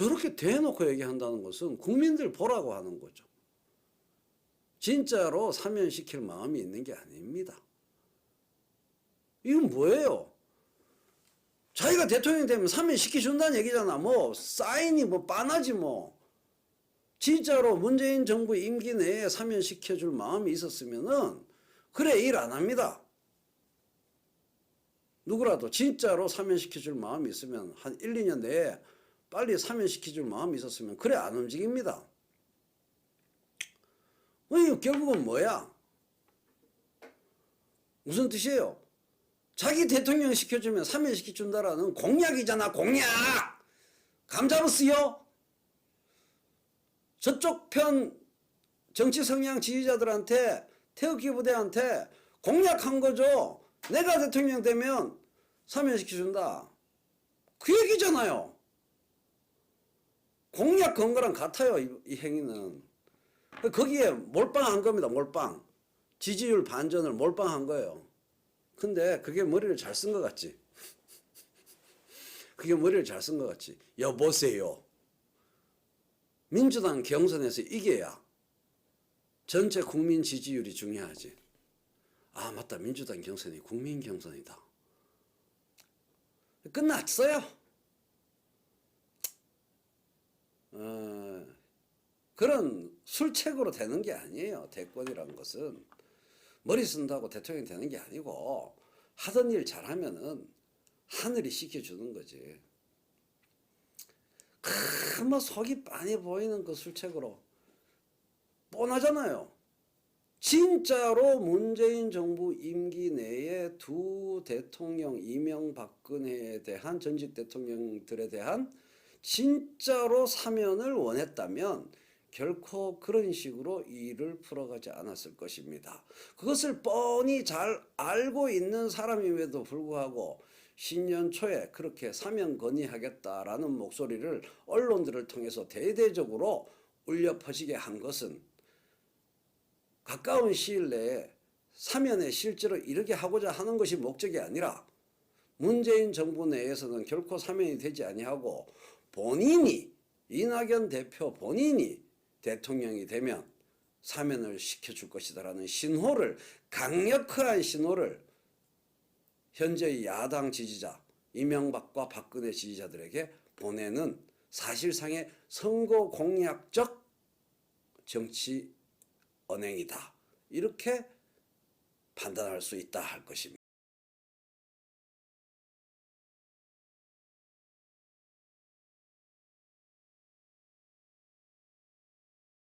저렇게 대놓고 얘기한다는 것은 국민들 보라고 하는 거죠. 진짜로 사면시킬 마음이 있는 게 아닙니다. 이건 뭐예요? 자기가 대통령이 되면 사면시켜준다는 얘기잖아. 뭐, 사인이 뭐, 빤하지 뭐. 진짜로 문재인 정부 임기 내에 사면시켜줄 마음이 있었으면은, 그래, 일 안 합니다. 누구라도 진짜로 사면시켜줄 마음이 있으면, 한 1, 2년 내에 빨리 사면시켜줄 마음이 있었으면, 그래, 안 움직입니다. 이 결국은 뭐야? 무슨 뜻이에요? 자기 대통령 시켜주면 사면시켜준다라는 공약이잖아, 공약! 감 잡았어요? 저쪽 편 정치 성향 지지자들한테, 태극기 부대한테 공약한 거죠. 내가 대통령 되면 사면시켜준다. 그 얘기잖아요. 공약 건 거랑 같아요, 이, 이 행위는. 거기에 몰빵한 겁니다, 몰빵. 지지율 반전을 몰빵한 거예요. 근데 그게 머리를 잘 쓴 것 같지? 그게 머리를 잘 쓴 것 같지? 여보세요. 민주당 경선에서 이겨야 전체 국민 지지율이 중요하지. 아, 맞다. 민주당 경선이 국민 경선이다. 끝났어요. 그런 술책으로 되는 게 아니에요. 대권이란 것은. 머리 쓴다고 대통령이 되는 게 아니고 하던 일 잘하면은 하늘이 시켜주는 거지. 그뭐 속이 빤히 보이는 그 술책으로 뻔하잖아요. 진짜로 문재인 정부 임기 내에 두 대통령 이명박근혜에 대한 전직 대통령들에 대한 진짜로 사면을 원했다면 결코 그런 식으로 일을 풀어가지 않았을 것입니다. 그것을 뻔히 잘 알고 있는 사람임에도 불구하고 신년 초에 그렇게 사면 건의하겠다라는 목소리를 언론들을 통해서 대대적으로 울려 퍼지게 한 것은 가까운 시일 내에 사면에 실제로 이르게 하고자 하는 것이 목적이 아니라 문재인 정부 내에서는 결코 사면이 되지 아니하고 본인이 이낙연 대표 본인이 대통령이 되면 사면을 시켜줄 것이다라는 신호를 강력한 신호를 현재의 야당 지지자 이명박과 박근혜 지지자들에게 보내는 사실상의 선거 공약적 정치 언행이다. 이렇게 판단할 수 있다 할 것입니다.